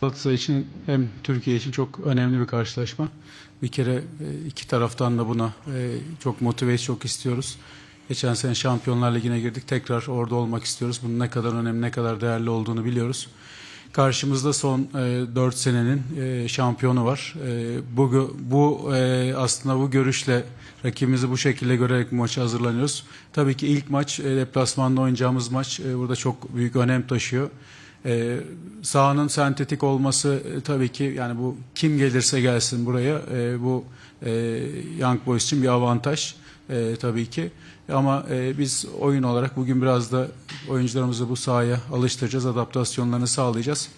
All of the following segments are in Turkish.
Galatasaray için hem Türkiye için çok önemli bir karşılaşma. Bir kere e, iki taraftan da buna e, çok motiveyiz, çok istiyoruz. Geçen sene Şampiyonlar Ligi'ne girdik. Tekrar orada olmak istiyoruz. Bunun ne kadar önemli, ne kadar değerli olduğunu biliyoruz. Karşımızda son e, 4 senenin e, şampiyonu var. E, bu bu e, aslında bu görüşle rakibimizi bu şekilde görerek bu maça hazırlanıyoruz. Tabii ki ilk maç e, deplasmanda oynayacağımız maç e, burada çok büyük önem taşıyor. Ee, sahanın sentetik olması e, tabii ki yani bu kim gelirse gelsin buraya e, bu e, Young Boys için bir avantaj e, tabii ki. Ama e, biz oyun olarak bugün biraz da oyuncularımızı bu sahaya alıştıracağız, adaptasyonlarını sağlayacağız.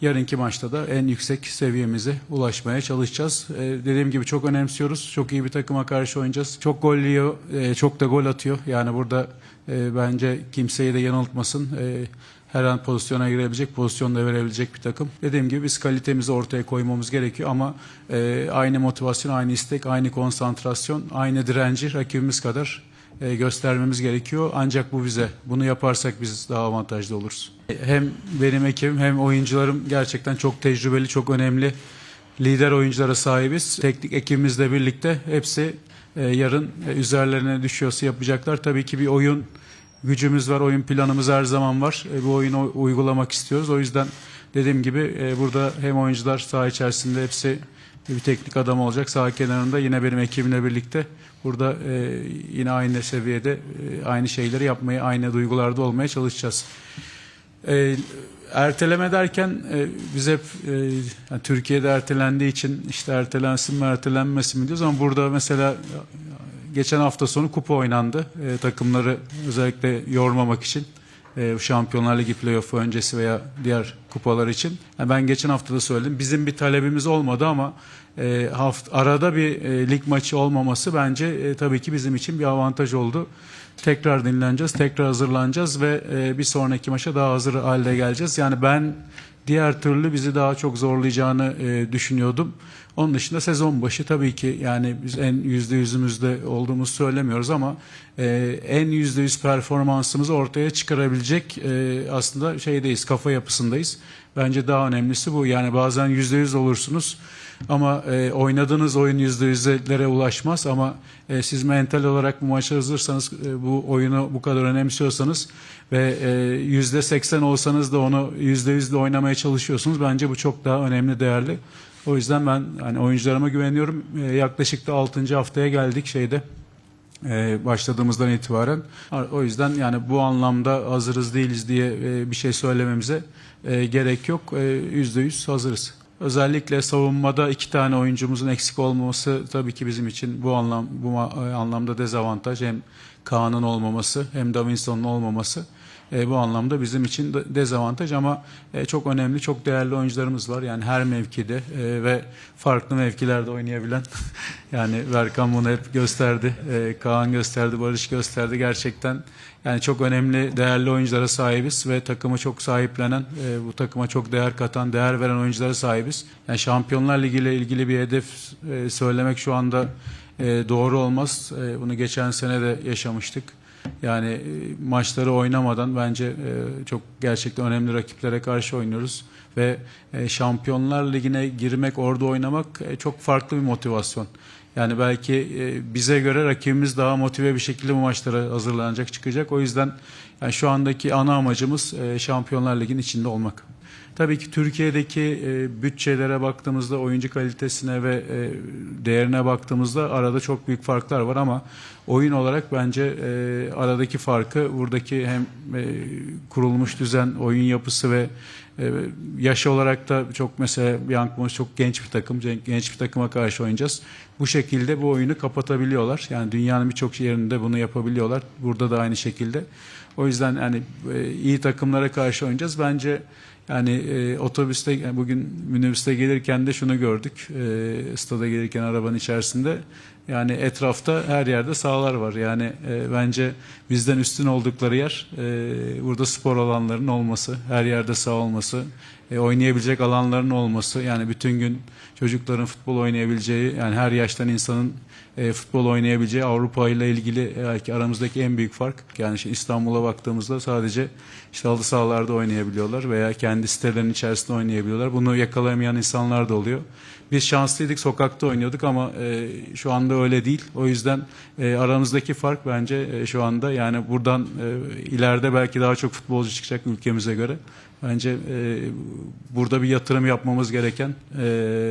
Yarınki maçta da en yüksek seviyemize ulaşmaya çalışacağız. Ee, dediğim gibi çok önemsiyoruz. Çok iyi bir takıma karşı oynayacağız. Çok gol yiyor, e, çok da gol atıyor. Yani burada e, bence kimseyi de yanıltmasın. E, her an pozisyona girebilecek, pozisyon da verebilecek bir takım. Dediğim gibi biz kalitemizi ortaya koymamız gerekiyor ama e, aynı motivasyon, aynı istek, aynı konsantrasyon, aynı direnci rakibimiz kadar e, göstermemiz gerekiyor. Ancak bu bize. Bunu yaparsak biz daha avantajlı oluruz. Hem benim ekibim hem oyuncularım gerçekten çok tecrübeli, çok önemli lider oyunculara sahibiz. Teknik ekibimizle birlikte hepsi e, yarın e, üzerlerine düşüyorsa yapacaklar. Tabii ki bir oyun gücümüz var, oyun planımız her zaman var. E, bu oyunu uygulamak istiyoruz. O yüzden dediğim gibi e, burada hem oyuncular saha içerisinde hepsi bir teknik adam olacak. Sağ kenarında yine benim ekibimle birlikte burada e, yine aynı seviyede e, aynı şeyleri yapmaya, aynı duygularda olmaya çalışacağız. E, erteleme derken e, biz hep e, yani Türkiye'de ertelendiği için işte ertelensin mi ertelenmesin mi diyoruz ama burada mesela geçen hafta sonu kupa oynandı. E, takımları özellikle yormamak için e, Şampiyonlar Ligi playoff'u öncesi veya diğer kupalar için. Yani ben geçen hafta da söyledim. Bizim bir talebimiz olmadı ama e, haft arada bir e, lig maçı olmaması bence e, tabii ki bizim için bir avantaj oldu. Tekrar dinleneceğiz, tekrar hazırlanacağız ve e, bir sonraki maça daha hazır halde geleceğiz. Yani ben diğer türlü bizi daha çok zorlayacağını e, düşünüyordum. Onun dışında sezon başı tabii ki yani biz en yüzde yüzümüzde olduğumuzu söylemiyoruz ama e, en yüzde yüz performansımızı ortaya çıkarabilecek e, aslında şeydeyiz, kafa yapısındayız. Bence daha önemlisi bu. Yani bazen yüzde yüz olursunuz ama e, oynadığınız oyun yüzde yüzlere ulaşmaz ama e, siz mental olarak bu maça hazırsanız e, bu oyunu bu kadar önemsiyorsanız ve e, yüzde seksen olsanız da onu yüzde yüzle oynamaya çalışıyorsunuz. Bence bu çok daha önemli, değerli. O yüzden ben hani oyuncularıma güveniyorum. E, yaklaşık da 6. haftaya geldik şeyde e, başladığımızdan itibaren. O yüzden yani bu anlamda hazırız değiliz diye e, bir şey söylememize e, gerek yok. E, Yüzde yüz hazırız. Özellikle savunmada iki tane oyuncumuzun eksik olmaması tabii ki bizim için bu anlam bu e, anlamda dezavantaj. Hem Kaan'ın olmaması hem Davinson'un olmaması e, bu anlamda bizim için de- dezavantaj ama e, çok önemli, çok değerli oyuncularımız var. Yani her mevkide e, ve farklı mevkilerde oynayabilen yani Berkan bunu hep gösterdi. E, Kaan gösterdi, Barış gösterdi. Gerçekten yani çok önemli, değerli oyunculara sahibiz ve takımı çok sahiplenen, e, bu takıma çok değer katan, değer veren oyunculara sahibiz. Yani Şampiyonlar Ligi ile ilgili bir hedef e, söylemek şu anda e, doğru olmaz. E, bunu geçen sene de yaşamıştık. Yani e, maçları oynamadan bence e, çok gerçekten önemli rakiplere karşı oynuyoruz ve e, Şampiyonlar Ligi'ne girmek, orada oynamak e, çok farklı bir motivasyon. Yani belki e, bize göre rakibimiz daha motive bir şekilde bu maçlara hazırlanacak, çıkacak. O yüzden yani şu andaki ana amacımız Şampiyonlar Ligi'nin içinde olmak. Tabii ki Türkiye'deki bütçelere baktığımızda, oyuncu kalitesine ve değerine baktığımızda arada çok büyük farklar var ama oyun olarak bence aradaki farkı buradaki hem kurulmuş düzen, oyun yapısı ve e, yaş olarak da çok mesela Young çok genç bir takım, genç bir takıma karşı oynayacağız. Bu şekilde bu oyunu kapatabiliyorlar. Yani dünyanın birçok yerinde bunu yapabiliyorlar. Burada da aynı şekilde. O yüzden yani e, iyi takımlara karşı oynayacağız. Bence yani e, otobüste bugün minibüste gelirken de şunu gördük. E, stada gelirken arabanın içerisinde Yani etrafta her yerde sahalar var. Yani e, bence bizden üstün oldukları yer e, burada spor alanlarının olması, her yerde saha olması, e, oynayabilecek alanların olması. Yani bütün gün çocukların futbol oynayabileceği, yani her yaştan insanın e, futbol oynayabileceği Avrupa ile ilgili belki aramızdaki en büyük fark. Yani işte İstanbul'a baktığımızda sadece işte halı sahalarda oynayabiliyorlar veya kendi sitelerinin içerisinde oynayabiliyorlar. Bunu yakalayamayan insanlar da oluyor. Biz şanslıydık sokakta oynuyorduk ama e, şu anda öyle değil. O yüzden e, aramızdaki fark bence e, şu anda yani buradan e, ileride belki daha çok futbolcu çıkacak ülkemize göre. Bence e, burada bir yatırım yapmamız gereken e,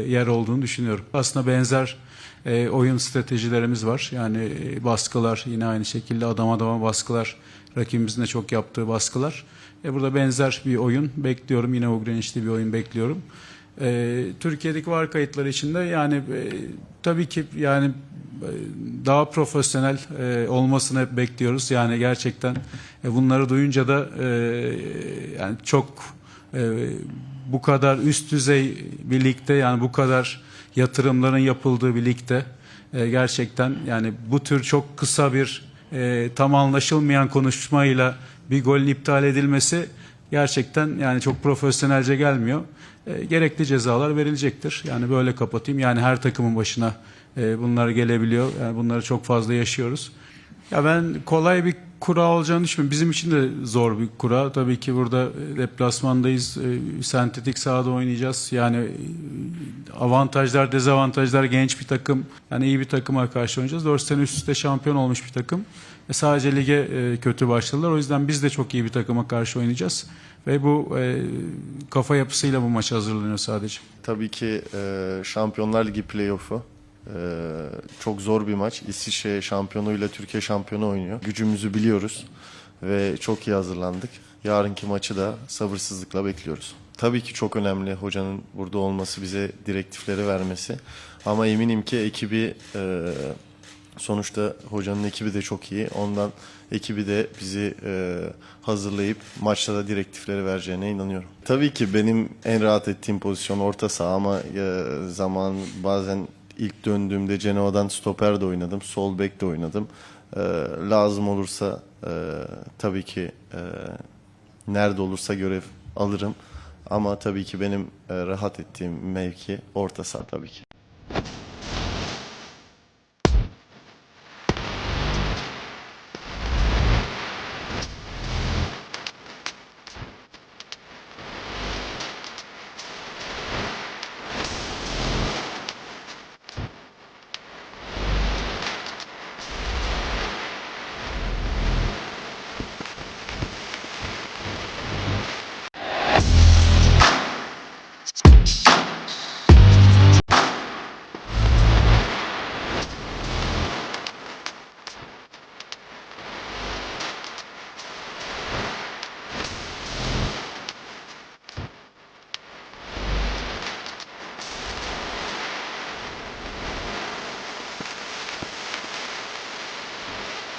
yer olduğunu düşünüyorum. Aslında benzer e, oyun stratejilerimiz var. Yani e, baskılar yine aynı şekilde adam adama baskılar rakibimizin de çok yaptığı baskılar. E, burada benzer bir oyun bekliyorum. Yine o bir oyun bekliyorum. E, Türkiye'deki var kayıtları içinde yani e, tabii ki yani e, daha profesyonel e, olmasını hep bekliyoruz. Yani gerçekten e, bunları duyunca da e, yani çok e, bu kadar üst düzey bir ligde yani bu kadar yatırımların yapıldığı bir ligde e, gerçekten yani bu tür çok kısa bir e, tam anlaşılmayan konuşmayla bir golün iptal edilmesi gerçekten yani çok profesyonelce gelmiyor. E, gerekli cezalar verilecektir. Yani böyle kapatayım. Yani her takımın başına e, bunlar gelebiliyor. Yani bunları çok fazla yaşıyoruz. Ya ben kolay bir kura olacağını düşünmüyorum. Bizim için de zor bir kura. Tabii ki burada e, deplasmandayız. E, sentetik sahada oynayacağız. Yani e, avantajlar, dezavantajlar genç bir takım. Yani iyi bir takıma karşı oynayacağız. 4 sene üst üste şampiyon olmuş bir takım. E, sadece lige kötü başladılar. O yüzden biz de çok iyi bir takıma karşı oynayacağız. Ve bu e, kafa yapısıyla bu maç hazırlanıyor sadece. Tabii ki e, Şampiyonlar Ligi playoff'u e, çok zor bir maç. İsviçre şampiyonuyla Türkiye şampiyonu oynuyor. Gücümüzü biliyoruz ve çok iyi hazırlandık. Yarınki maçı da sabırsızlıkla bekliyoruz. Tabii ki çok önemli hocanın burada olması, bize direktifleri vermesi. Ama eminim ki ekibi e, sonuçta hocanın ekibi de çok iyi. Ondan ekibi de bizi e, hazırlayıp maçta da direktifleri vereceğine inanıyorum. Tabii ki benim en rahat ettiğim pozisyon orta saha ama e, zaman bazen ilk döndüğümde Genoa'dan stoper de oynadım, sol bek de oynadım. E, lazım olursa e, tabii ki e, nerede olursa görev alırım. Ama tabii ki benim e, rahat ettiğim mevki orta saha tabii ki.